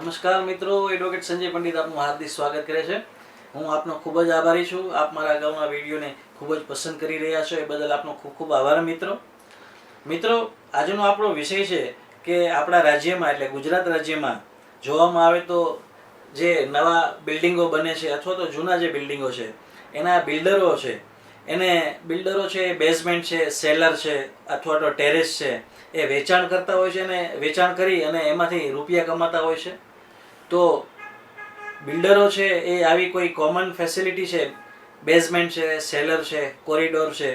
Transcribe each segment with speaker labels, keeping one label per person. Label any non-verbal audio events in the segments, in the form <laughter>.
Speaker 1: નમસ્કાર મિત્રો, એડવોકેટ સંજય પંડિત આપનું હાર્દિક સ્વાગત કરે છે. હું આપનો ખૂબ જ આભારી છું. આપ મારા અગાઉના વિડીયોને ખૂબ જ પસંદ કરી રહ્યા છો. એ બદલ આપનો ખૂબ ખૂબ આભાર મિત્રો. મિત્રો, આજનો આપણો વિષય છે કે આપણા રાજ્યમાં, એટલે ગુજરાત રાજ્યમાં જોવામાં આવે તો જે નવા બિલ્ડિંગો બને છે અથવા તો જૂના જે બિલ્ડિંગો છે, એના બિલ્ડરો છે, એને બિલ્ડરો છે બેઝમેન્ટ છે સેલર છે અથવા તો ટેરેસ છે, એ વેચાણ કરતા હોય છે અને વેચાણ કરી અને એમાંથી રૂપિયા કમાતા હોય છે. તો બિલ્ડરો છે એ આવી કોઈ કોમન ફેસિલિટી છે? બેઝમેન્ટ છે સેલર છે કોરિડોર છે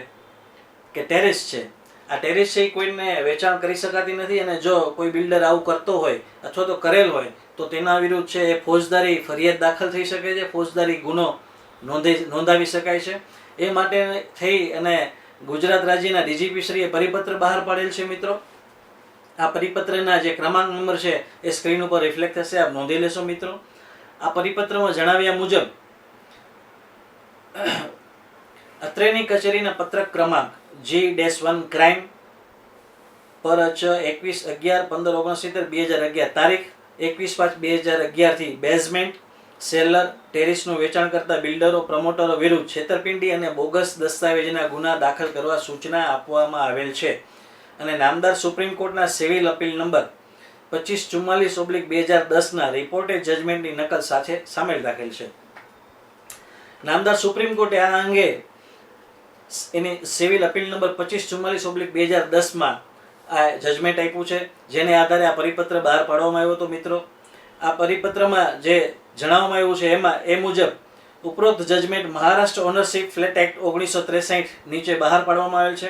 Speaker 1: કે ટેરેસ છે? આ ટેરેસ છે એ કોઈને વેચાણ કરી શકાતી નથી અને જો કોઈ બિલ્ડર આવું કરતો હોય અથવા તો કરેલ હોય, તો તેના વિરુદ્ધ છે એ ફોજદારી ફરિયાદ દાખલ થઈ શકે છે. ફોજદારી ગુનો નોંધી, નોંધાવી શકાય છે. એ માટે થઈ અને ગુજરાત રાજ્યના ડીજીપી શ્રીએ પરિપત્ર બહાર પાડેલ છે મિત્રો. આ પરિપત્રના જે ક્રમાંક નંબર છે, એ સ્ક્રીન ઉપર રિફ્લેક્ટ થશે. આપ નોંધી લેશો મિત્રો. આ પરિપત્રમાં જણાવ્યા મુજબ અત્રેની કચેરીના પત્રક ક્રમાંક જી ડેશ વન ક્રાઇમ પર ચ એકવીસ અગિયાર પંદર ઓગણસિત્તેર બે હજાર અગિયાર તારીખ, એકવીસ પાંચ બે હજાર અગિયારથી બેઝમેન્ટ સેલર ટેરિસનું વેચાણ કરતા બિલ્ડરો પ્રમોટરો વિરુદ્ધ છેતરપિંડી અને બોગસ દસ્તાવેજના ગુના દાખલ કરવા સૂચના આપવામાં આવેલ છે. અને નામદાર સુપ્રીમ કોર્ટના સિવિલ અપીલ નંબર પચીસ ચુમ્માલીસ ઓબ્લિક બે હજાર દસના રિપોર્ટે જજમેન્ટની નકલ સાથે સામેલ રાખેલ છે. નામદાર સુપ્રીમ કોર્ટે આ અંગે એની સિવિલ અપીલ નંબર પચીસ ચુમ્માલીસ ઓબ્લિક બે હજાર દસમાં આ જજમેન્ટ આપ્યું છે, જેને આધારે આ પરિપત્ર બહાર પાડવામાં આવ્યો હતો મિત્રો. આ પરિપત્રમાં જે જણાવવામાં આવ્યું છે એમાં એ મુજબ ઉપરોક્ત judgement Maharashtra ownership flat act ઓગણીસો ત્રેસઠ નીચે બહાર પાડવામાં આવેલ છે.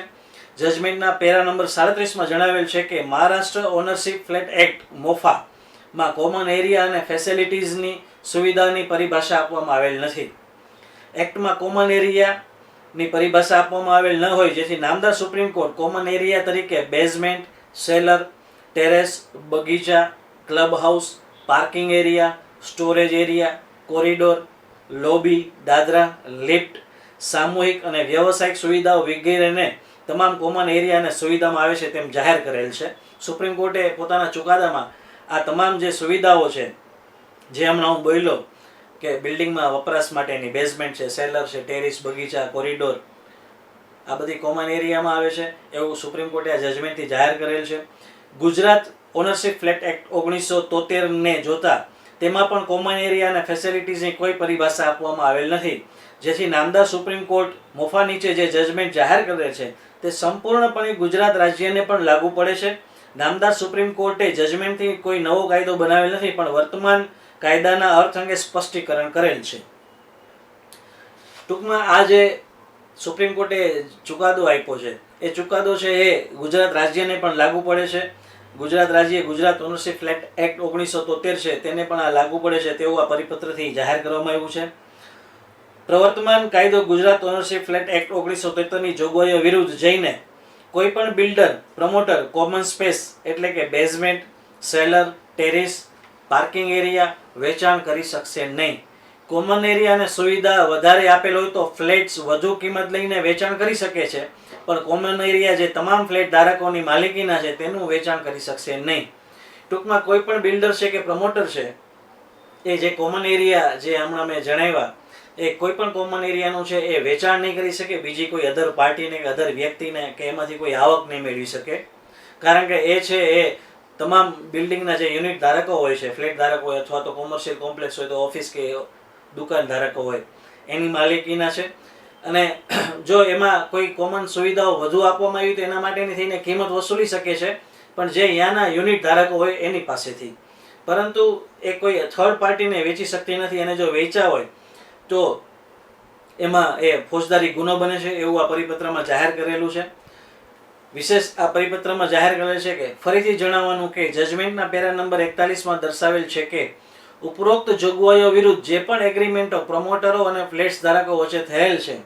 Speaker 1: જજમેન્ટના પેરા નંબર સાડત્રીસમાં જણાવેલ છે કે Maharashtra ownership flat act MOFA, માં કોમન એરિયા અને ફેસિલિટીઝની સુવિધાની પરિભાષા આપવામાં આવેલ નથી. એક્ટમાં કોમન એરિયાની પરિભાષા આપવામાં આવેલ ન હોય, જેથી નામદાર સુપ્રીમ કોર્ટ કોમન એરિયા તરીકે બેઝમેન્ટ સેલર ટેરેસ બગીચા club house parking area storage area corridor lobby Dadra lift સામૂહિક અને વ્યવસાયિક સુવિધાઓ વગેરેને તમામ કોમન એરિયાને સુવિધામાં આવે છે તેમ જાહેર કરેલ છે. સુપ્રીમ કોર્ટે પોતાના ચુકાદામાં આ તમામ જે સુવિધાઓ છે, જે હમણાં હું બોલ્યો કે બિલ્ડિંગમાં વપરાશ માટેની બેઝમેન્ટ છે સેલર છે ટેરિસ બગીચા કોરિડોર આ બધી કોમન એરિયામાં આવે છે. એવું સુપ્રીમ કોર્ટે આ જજમેન્ટથી જાહેર કરેલ છે. ગુજરાત ઓનરશિપ ફ્લેટ એક્ટ ઓગણીસો તોતેરને જોતા તેમાં પણ કોમન એરિયા અને ફેસિલિટીઝની કોઈ પરિભાષા આપવામાં આવેલ નથી. જેથી નામદાર સુપ્રીમ કોર્ટ મોફા નીચે જે જજમેન્ટ જાહેર કરે છે, તે સંપૂર્ણપણે ગુજરાત રાજ્યને પણ લાગુ પડે છે. નામદાર સુપ્રીમ કોર્ટે જજમેન્ટથી કોઈ નવો કાયદો બનાવેલ નથી, પણ વર્તમાન કાયદાના અર્થ અંગે સ્પષ્ટીકરણ કરેલ છે. ટૂંકમાં આ જે સુપ્રીમ કોર્ટે ચુકાદો આપ્યો છે, એ ચુકાદો છે એ ગુજરાત રાજ્યને પણ લાગુ પડે છે. ગુજરાત રાજ્ય ગુજરાત ઓનરશીપ ફ્લેટ એક્ટ ઓગણીસો તોતેર છે, તેને પણ આ લાગુ પડે છે તેવું આ પરિપત્રથી જાહેર કરવામાં આવ્યું છે. પ્રવર્તમાન કાયદો ગુજરાત ઓનરશીપ ફ્લેટ એક્ટ ઓગણીસો તોતેરની જોગવાઈઓ વિરુદ્ધ જઈને કોઈ પણ બિલ્ડર, પ્રમોટર, કોમન સ્પેસ એટલે કે basement, cellar, terrace, parking area વેચાણ કરી શકશે નહીં. કોમન એરિયાને સુવિધા વધારે આપેલ હોય તો ફ્લેટ્સ વધુ કિંમત લઈને વેચાણ કરી શકે છે. પણ કોમન એરિયા જે તમામ ફ્લેટ ધારકોની માલિકીના છે તેનું વેચાણ કરી શકશે નહીં. ટૂંકમાં કોઈ પણ બિલ્ડર છે કે પ્રમોટર છે, એ જે કોમન એરિયા જે હમણાં મેં જણાવ્યા, એ કોઈ પણ કોમન એરિયાનું છે, એ વેચાણ નહીં કરી શકે, બીજી કોઈ અધર પાર્ટીને કે અધર વ્યક્તિને કે એમાંથી કોઈ આવક નહીં મેળવી શકે. કારણ કે એ છે, એ તમામ બિલ્ડિંગના જે યુનિટ ધારકો હોય છે, ફ્લેટ ધારકો હોય અથવા તો કોમર્શિયલ કોમ્પ્લેક્સ હોય તો ઓફિસ કે દુકાન ધારકો હોય, એની માલિકીના છે. અને <clears throat> જો એમાં કોઈ કોમન સુવિધાઓ વધુ આપવામાં આવી તો એના માટેની થઈને કિંમત વસૂલી શકે છે. પણ જે અહીંયાના યુનિટ ધારકો હોય એની પાસેથી. પરંતુ એ કોઈ થર્ડ પાર્ટીને વેચી શકતી નથી અને જો વેચા હોય તો એમાં એ ફોજદારી ગુનો બને છે એવું આ પરિપત્રમાં જાહેર કરેલું છે. વિશેષ આ પરિપત્રમાં જાહેર કરેલ છે કે ફરીથી જણાવવાનું કે જજમેન્ટના પેરા નંબર એકતાલીસમાં દર્શાવેલ છે કે ઉપરોક્ત જોગવાઈઓ વિરુદ્ધ જે પણ એગ્રીમેન્ટો પ્રમોટરો અને ફ્લેટ્સ ધારકો વચ્ચે થયેલ છે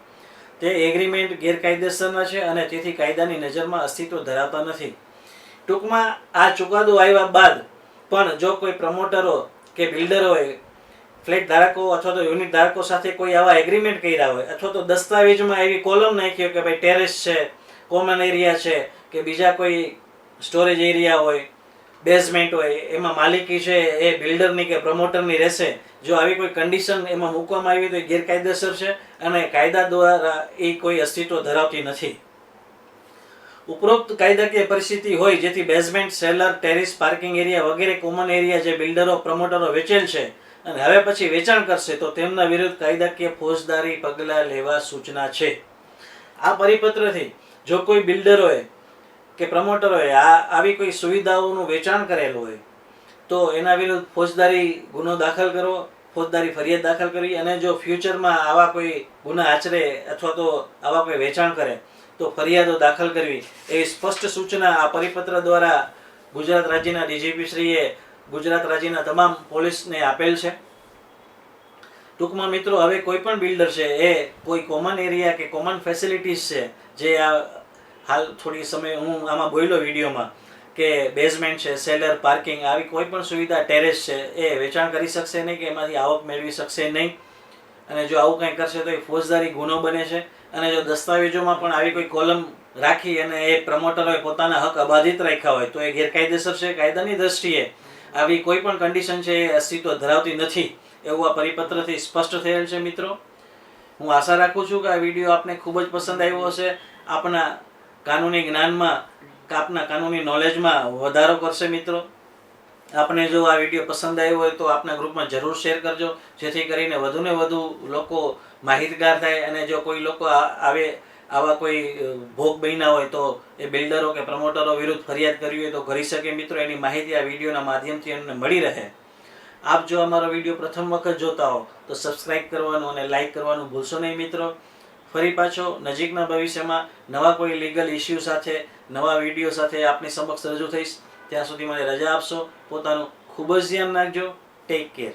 Speaker 1: તે એગ્રીમેન્ટ ગેરકાયદેસરના છે અને તેથી કાયદાની નજરમાં અસ્તિત્વ ધરાવતા નથી. ટૂંકમાં આ ચુકાદો આવ્યા બાદ પણ જો કોઈ પ્રમોટરો કે બિલ્ડરોએ ફ્લેટ ધારકો અથવા તો યુનિટ ધારકો સાથે કોઈ આવા એગ્રીમેન્ટ કર્યા હોય અથવા તો દસ્તાવેજમાં એવી કોલમ નાખી હોય કે ભાઈ ટેરેસ છે, કોમન એરિયા છે, કે બીજા કોઈ સ્ટોરેજ એરિયા હોય બેઝમેન્ટ હોય, એમાં માલિકી છે, એ બિલ્ડરની કે પ્રમોટરની રહેશે. જો આવી કોઈ કન્ડિશન એમાં મૂકવામાં આવી તો એ ગેરકાયદેસર છે અને કાયદા દ્વારા એ કોઈ અસ્તિત્વ ધરાવતી નથી. ઉપરોક્ત કાયદાકીય પરિસ્થિતિ હોય, જેથી basement cellar terrace parking area વગેરે કોમન એરિયા જે બિલ્ડરો પ્રમોટરો વેચેલ છે અને હવે પછી વેચાણ કરશે, તો તેમના વિરુદ્ધ કાયદાકીય ફોજદારી, પગલાં લેવા સૂચના છે. આ પરિપત્રથી જો કોઈ બિલ્ડરોએ કે પ્રમોટરોએ આ આવી કોઈ સુવિધાઓનું વેચાણ કરેલું હોય, તો એના વિરુદ્ધ ફોજદારી ગુનો દાખલ કરો, ફોજદારી ફરિયાદ દાખલ કરી અને જો ફ્યુચરમાં આવા કોઈ ગુના આચરે અથવા તો આવા કોઈ વેચાણ કરે, તો ફરિયાદો દાખલ કરવી એવી સ્પષ્ટ સૂચના આ પરિપત્ર દ્વારા ગુજરાત રાજ્યના ડીજીપી શ્રીએ ગુજરાત રાજ્યના તમામ પોલીસને આપેલ છે. ટૂંકમાં મિત્રો, હવે કોઈ પણ બિલ્ડર છે, એ કોઈ કોમન એરિયા કે કોમન ફેસિલિટીઝ છે, જે આ હાલ થોડી સમય હું આમાં બોલ્યો વિડીયોમાં કે બેઝમેન્ટ છે સેલર પાર્કિંગ આવી કોઈ પણ સુવિધા ટેરેસ છે, એ વેચાણ કરી શકશે નહીં કે એમાંથી આવક મેળવી શકશે નહીં. અને જો આવું કંઈ કરશે તો એ ફોજદારી ગુનો બને છે. અને જો દસ્તાવેજોમાં પણ આવી કોઈ કોલમ રાખી અને એ પ્રમોટરોએ પોતાના હક અબાધિત રાખ્યા હોય તો એ ગેરકાયદેસર છે. કાયદાની દ્રષ્ટિએ આવી કોઈ પણ કન્ડિશન છે એ અસ્તિત્વ ધરાવતી નથી એવું આ પરિપત્રથી સ્પષ્ટ થયેલ છે મિત્રો. હું આશા રાખું છું કે આ વીડિયો આપને ખૂબ જ પસંદ આવ્યો હશે. આપના કાનૂની જ્ઞાનમાં, આપના કાનૂની નોલેજમાં વધારો કરશે મિત્રો. આપને જો આ વીડિયો પસંદ આવ્યો હોય તો આપના ગ્રુપમાં જરૂર શેર કરજો, જેથી કરીને વધુને વધુ લોકો માહિતગાર થાય અને જો કોઈ લોકો આવે, આવા કોઈ ભોગ બન્યા હોય તો એ બિલ્ડરો કે પ્રમોટરો વિરુદ્ધ ફરિયાદ કરવી હોય તો કરી શકે મિત્રો. એની માહિતી આ વિડીયોના માધ્યમથી એમને મળી રહે. આપ જો અમારો વીડિયો પ્રથમ વખત જોતા હો તો સબસ્ક્રાઇબ કરવાનું અને લાઈક કરવાનું ભૂલશો નહીં મિત્રો. ફરી પાછો નજીકના ભવિષ્યમાં નવા કોઈ લીગલ ઇસ્યુ સાથે, નવા વીડિયો સાથે આપની સમક્ષ રજૂ થઈશ. ત્યાં સુધી મને રજા આપશો. પોતાનું ખૂબ જ ધ્યાન રાખજો. Take care